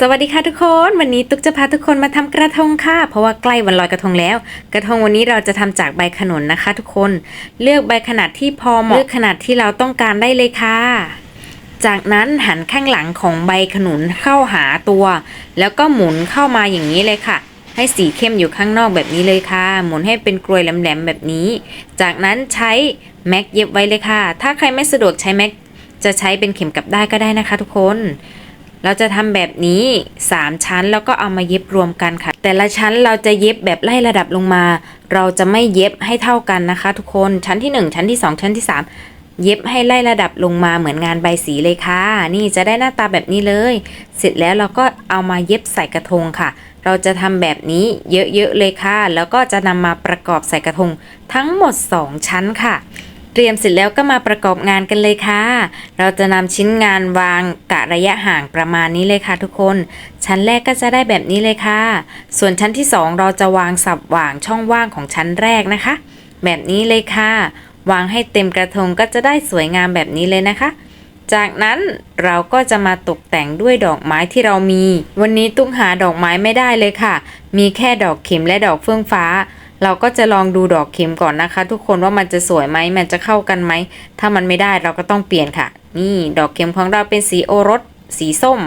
สวัสดีค่ะทุกคน วันนี้ตุ๊กจะพาทุกคนมาทำกระทงค่ะ เพราะว่าใกล้วันลอยกระทงแล้ว กระทงวันนี้เราจะทำจากใบขนุนนะคะ ทุกคนเลือกใบขนาดที่พอเหมาะเลือกขนาดที่เราต้องการได้เลยค่ะ จากนั้นหันข้างหลังของใบขนุนเข้าหาตัว แล้วก็หมุนเข้ามาอย่างนี้เลยค่ะ ให้สีเข้มอยู่ข้างนอกแบบนี้เลยค่ะ หมุนให้เป็นกลวยแหลมๆแบบนี้ จากนั้นใช้แม็กเย็บไว้เลยค่ะ ถ้าใครไม่สะดวกใช้แม็กจะใช้เป็นเข็มกลับได้ก็ได้นะคะ ทุกคน เราจะทำแบบนี้ 3 ชั้นแล้วก็เอามาเย็บรวมกันค่ะ แต่ละชั้นเราจะเย็บแบบไล่ระดับลงมา เราจะไม่เย็บให้เท่ากันนะคะ ทุกคนชั้นที่ 1 ชั้นที่ 2 ชั้นที่ 3 เย็บให้ไล่ระดับลงมาเหมือนงานใบสีเลยค่ะ นี่จะได้หน้าตาแบบนี้เลย เสร็จแล้วเราก็เอามาเย็บใส่กระทงค่ะ เราจะทำแบบนี้เยอะๆเลยค่ะ แล้วก็จะนำมาประกอบใส่กระทงทั้งหมด 2 ชั้นค่ะ เตรียมเสร็จแล้วก็มาประกอบงานกันเลยค่ะ เราจะนำชิ้นงานวางกะระยะห่างประมาณนี้เลยค่ะทุกคน ชั้นแรกก็จะได้แบบนี้เลยค่ะ ส่วนชั้นที่สองเราจะวางสับว่างช่องว่างของชั้นแรกนะคะ แบบนี้เลยค่ะ วางให้เต็มกระทงก็จะได้สวยงามแบบนี้เลยนะคะ จากนั้นเราก็จะมาตกแต่งด้วยดอกไม้ที่เรามี วันนี้ตุ้งหาดอกไม้ไม่ได้เลยค่ะ มีแค่ดอกเข็มและดอกเฟื่องฟ้า เราก็จะลองดูดอกเข็มก่อนนะคะ ทุกคนว่ามันจะสวยไหมมันจะเข้ากันไหม ถ้ามันไม่ได้เราก็ต้องเปลี่ยนค่ะ นี่ดอกเข็มของเราเป็นสีโอรส สีส้ม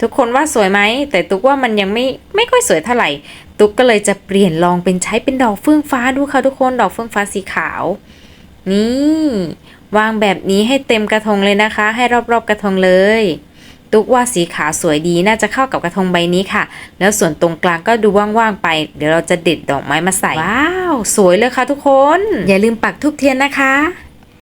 ทุกคนว่าสวยไหม แต่ตุ๊กว่ามันยังไม่ไม่ค่อยสวยเท่าไหร่ ตุ๊กก็เลยจะเปลี่ยนลองเป็นใช้เป็นดอกเฟื่องฟ้าดูค่ะทุกคนดอกเฟื่องฟ้าสีขาว นี่ วางแบบนี้ให้เต็มกระทงเลยนะคะ ให้รอบๆกระทงเลย ตุ๊กว่าสีขาวสวยดีน่าจะเข้ากับกระทงใบนี้ค่ะ แล้วส่วนตรงกลางก็ดูว่างๆไป เดี๋ยวเราจะเด็ดดอกไม้มาใส่ ว้าว สวยเลยค่ะทุกคน อย่าลืมปักทูบเทียนนะคะ